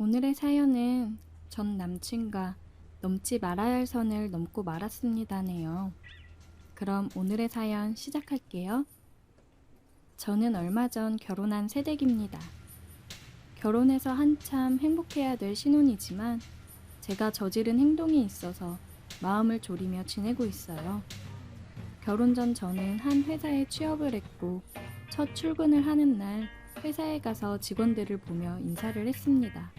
오늘의 사연은 전 남친과 넘지 말아야 할 선을 넘고 말았습니다네요. 그럼 오늘의 사연 시작할게요. 저는 얼마 전 결혼한 새댁입니다. 결혼해서 한참 행복해야 될 신혼이지만 제가 저지른 행동이 있어서 마음을 졸이며 지내고 있어요. 결혼 전 저는 한 회사에 취업을 했고 첫 출근을 하는 날 회사에 가서 직원들을 보며 인사를 했습니다.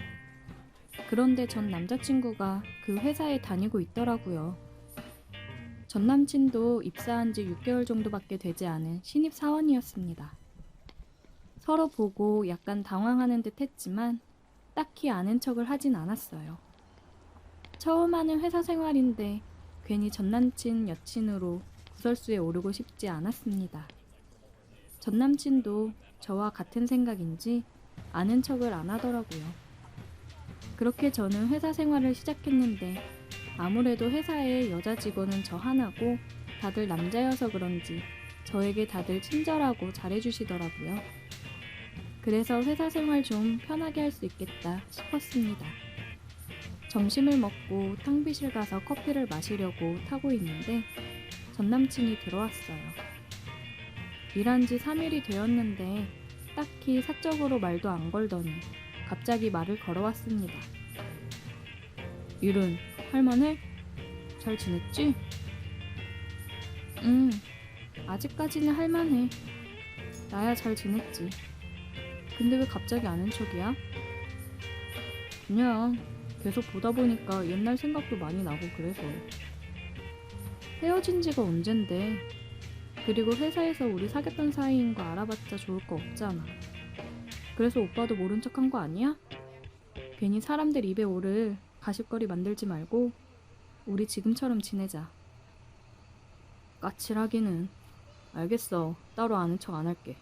그런데 전 남자친구가 그 회사에 다니고 있더라고요. 전 남친도 입사한 지 6개월 정도밖에 되지 않은 신입 사원이었습니다. 서로 보고 약간 당황하는 듯 했지만 딱히 아는 척을 하진 않았어요. 처음 하는 회사 생활인데 괜히 전 남친 여친으로 구설수에 오르고 싶지 않았습니다. 전 남친도 저와 같은 생각인지 아는 척을 안 하더라고요. 그렇게 저는 회사 생활을 시작했는데 아무래도 회사에 여자 직원은 저 하나고 다들 남자여서 그런지 저에게 다들 친절하고 잘해주시더라고요. 그래서 회사 생활 좀 편하게 할 수 있겠다 싶었습니다. 점심을 먹고 탕비실 가서 커피를 마시려고 타고 있는데 전 남친이 들어왔어요. 일한 지 3일이 되었는데 딱히 사적으로 말도 안 걸더니 갑자기 말을 걸어왔습니다. 일은 할만해? 잘 지냈지? 응, 아직까지는 할만해. 나야 잘 지냈지. 근데 왜 갑자기 아는 척이야? 그냥 계속 보다 보니까 옛날 생각도 많이 나고 그래서. 헤어진 지가 언젠데. 그리고 회사에서 우리 사귀었던 사이인 거 알아봤자 좋을 거 없잖아. 그래서 오빠도 모른 척한 거 아니야? 괜히 사람들 입에 오를 가십거리 만들지 말고 우리 지금처럼 지내자. 까칠하기는. 알겠어. 따로 아는 척 안 할게.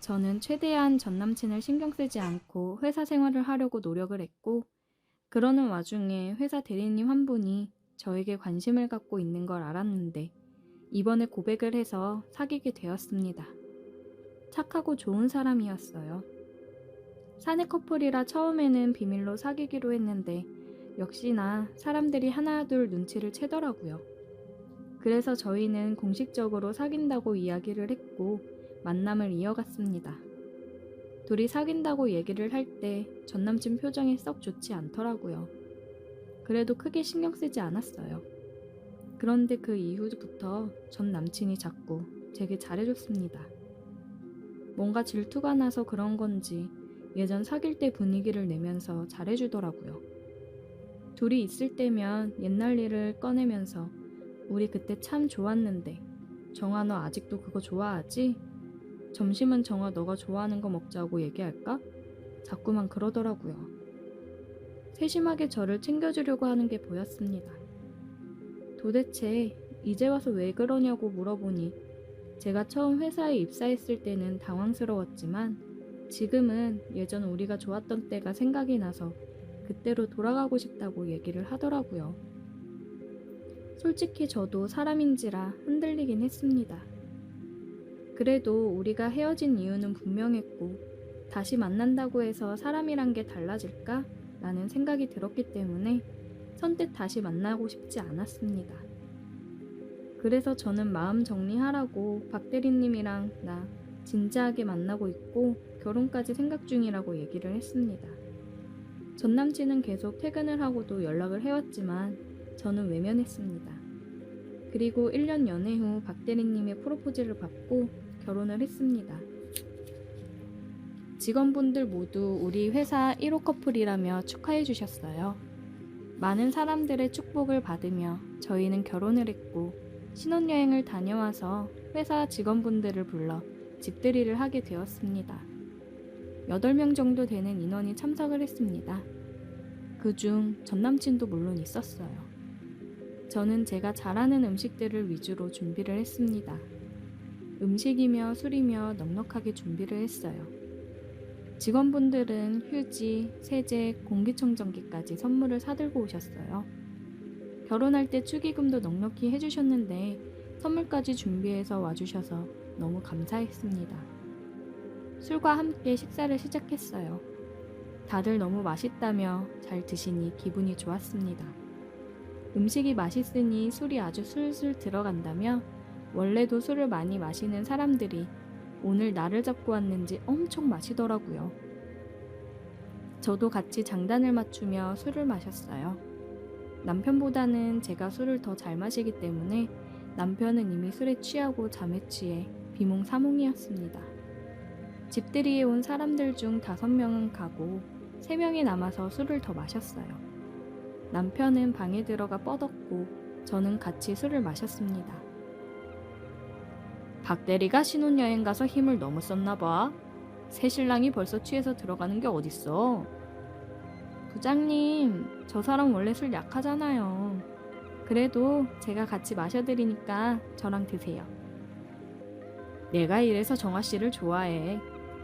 저는 최대한 전 남친을 신경 쓰지 않고 회사 생활을 하려고 노력을 했고, 그러는 와중에 회사 대리님 한 분이 저에게 관심을 갖고 있는 걸 알았는데, 이번에 고백을 해서 사귀게 되었습니다. 착하고 좋은 사람이었어요. 사내 커플이라 처음에는 비밀로 사귀기로 했는데 역시나 사람들이 하나둘 눈치를 채더라고요. 그래서 저희는 공식적으로 사귄다고 이야기를 했고 만남을 이어갔습니다. 둘이 사귄다고 얘기를 할 때 전 남친 표정이 썩 좋지 않더라고요. 그래도 크게 신경 쓰지 않았어요. 그런데 그 이후부터 전 남친이 자꾸 제게 잘해줬습니다. 뭔가 질투가 나서 그런 건지 예전 사귈 때 분위기를 내면서 잘해주더라고요. 둘이 있을 때면 옛날 일을 꺼내면서 우리 그때 참 좋았는데 정아 너 아직도 그거 좋아하지? 점심은 정아 너가 좋아하는 거 먹자고 얘기할까? 자꾸만 그러더라고요. 세심하게 저를 챙겨주려고 하는 게 보였습니다. 도대체 이제 와서 왜 그러냐고 물어보니 제가 처음 회사에 입사했을 때는 당황스러웠지만 지금은 예전 우리가 좋았던 때가 생각이 나서 그때로 돌아가고 싶다고 얘기를 하더라고요. 솔직히 저도 사람인지라 흔들리긴 했습니다. 그래도 우리가 헤어진 이유는 분명했고 다시 만난다고 해서 사람이란 게 달라질까? 라는 생각이 들었기 때문에 선뜻 다시 만나고 싶지 않았습니다. 그래서 저는 마음 정리하라고 박 대리님이랑 나 진지하게 만나고 있고 결혼까지 생각 중이라고 얘기를 했습니다. 전 남친은 계속 퇴근을 하고도 연락을 해왔지만 저는 외면했습니다. 그리고 1년 연애 후 박 대리님의 프로포즈를 받고 결혼을 했습니다. 직원분들 모두 우리 회사 1호 커플이라며 축하해 주셨어요. 많은 사람들의 축복을 받으며 저희는 결혼을 했고 신혼여행을 다녀와서 회사 직원분들을 불러 집들이를 하게 되었습니다. 8명 정도 되는 인원이 참석을 했습니다. 그 중 전남친도 물론 있었어요. 저는 제가 잘하는 음식들을 위주로 준비를 했습니다. 음식이며 술이며 넉넉하게 준비를 했어요. 직원분들은 휴지, 세제, 공기청정기까지 선물을 사들고 오셨어요. 결혼할 때 축의금도 넉넉히 해주셨는데 선물까지 준비해서 와주셔서 너무 감사했습니다. 술과 함께 식사를 시작했어요. 다들 너무 맛있다며 잘 드시니 기분이 좋았습니다. 음식이 맛있으니 술이 아주 술술 들어간다며 원래도 술을 많이 마시는 사람들이 오늘 나를 잡고 왔는지 엄청 마시더라고요. 저도 같이 장단을 맞추며 술을 마셨어요. 남편보다는 제가 술을 더 잘 마시기 때문에 남편은 이미 술에 취하고 잠에 취해 비몽사몽이었습니다. 집들이에 온 사람들 중 다섯 명은 가고 세 명이 남아서 술을 더 마셨어요. 남편은 방에 들어가 뻗었고 저는 같이 술을 마셨습니다. 박 대리가 신혼여행 가서 힘을 너무 썼나 봐. 새 신랑이 벌써 취해서 들어가는 게 어딨어. 부장님, 저 사람 원래 술 약하잖아요. 그래도 제가 같이 마셔드리니까 저랑 드세요. 내가 이래서 정화 씨를 좋아해.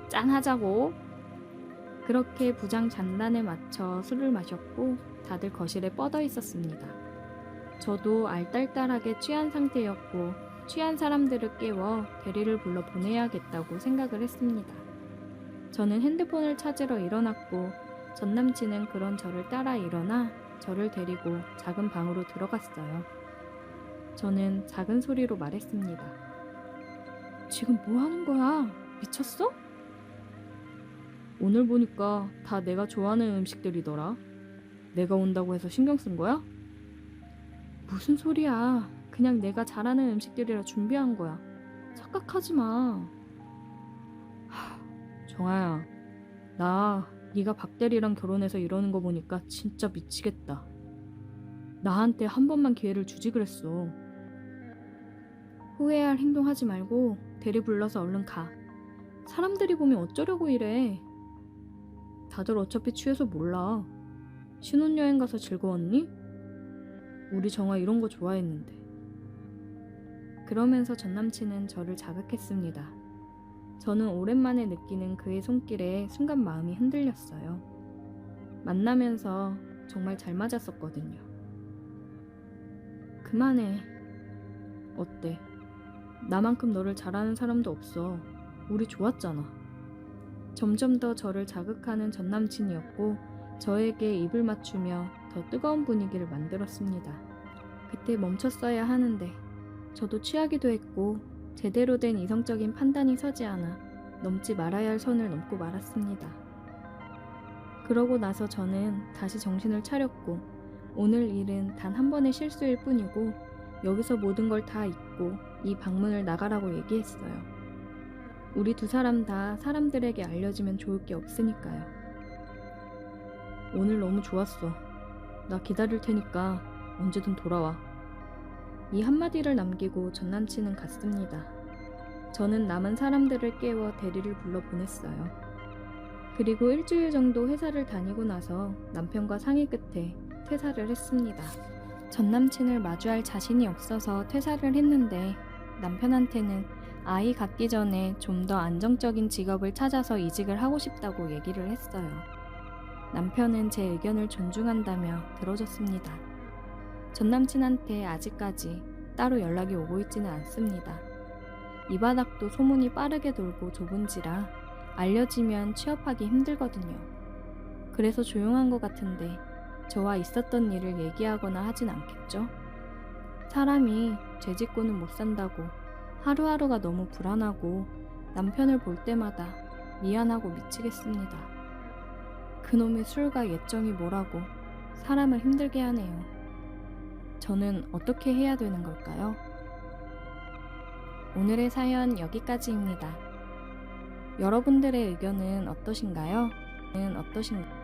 짠하자고. 그렇게 부장 잔단에 맞춰 술을 마셨고 다들 거실에 뻗어 있었습니다. 저도 알딸딸하게 취한 상태였고 취한 사람들을 깨워 대리를 불러 보내야겠다고 생각을 했습니다. 저는 핸드폰을 찾으러 일어났고 전 남친은 그런 저를 따라 일어나 저를 데리고 작은 방으로 들어갔어요. 저는 작은 소리로 말했습니다. 지금 뭐 하는 거야? 미쳤어? 오늘 보니까 다 내가 좋아하는 음식들이더라. 내가 온다고 해서 신경 쓴 거야? 무슨 소리야. 그냥 내가 잘하는 음식들이라 준비한 거야. 착각하지 마. 하, 정아야, 나 네가 박대리랑 결혼해서 이러는 거 보니까 진짜 미치겠다. 나한테 한 번만 기회를 주지 그랬어. 후회할 행동하지 말고 대리 불러서 얼른 가. 사람들이 보면 어쩌려고 이래. 다들 어차피 취해서 몰라. 신혼여행 가서 즐거웠니? 우리 정아 이런 거 좋아했는데. 그러면서 전 남친은 저를 자극했습니다. 저는 오랜만에 느끼는 그의 손길에 순간 마음이 흔들렸어요. 만나면서 정말 잘 맞았었거든요. 그만해. 어때? 나만큼 너를 잘하는 사람도 없어. 우리 좋았잖아. 점점 더 저를 자극하는 전 남친이었고 저에게 입을 맞추며 더 뜨거운 분위기를 만들었습니다. 그때 멈췄어야 하는데 저도 취하기도 했고 제대로 된 이성적인 판단이 서지 않아 넘지 말아야 할 선을 넘고 말았습니다. 그러고 나서 저는 다시 정신을 차렸고 오늘 일은 단 한 번의 실수일 뿐이고 여기서 모든 걸 다 잊고 이 방문을 나가라고 얘기했어요. 우리 두 사람 다 사람들에게 알려지면 좋을 게 없으니까요. 오늘 너무 좋았어. 나 기다릴 테니까 언제든 돌아와. 이 한마디를 남기고 전 남친은 갔습니다. 저는 남은 사람들을 깨워 대리를 불러 보냈어요. 그리고 일주일 정도 회사를 다니고 나서 남편과 상의 끝에 퇴사를 했습니다. 전 남친을 마주할 자신이 없어서 퇴사를 했는데 남편한테는 아이 갖기 전에 좀 더 안정적인 직업을 찾아서 이직을 하고 싶다고 얘기를 했어요. 남편은 제 의견을 존중한다며 들어줬습니다. 전 남친한테 아직까지 따로 연락이 오고 있지는 않습니다. 이 바닥도 소문이 빠르게 돌고 좁은지라 알려지면 취업하기 힘들거든요. 그래서 조용한 것 같은데 저와 있었던 일을 얘기하거나 하진 않겠죠? 사람이 죄 짓고는 못 산다고 하루하루가 너무 불안하고 남편을 볼 때마다 미안하고 미치겠습니다. 그놈의 술과 예정이 뭐라고 사람을 힘들게 하네요. 저는 어떻게 해야 되는 걸까요? 오늘의 사연 여기까지입니다. 여러분들의 의견은 어떠신가요? 는 어떠신가요?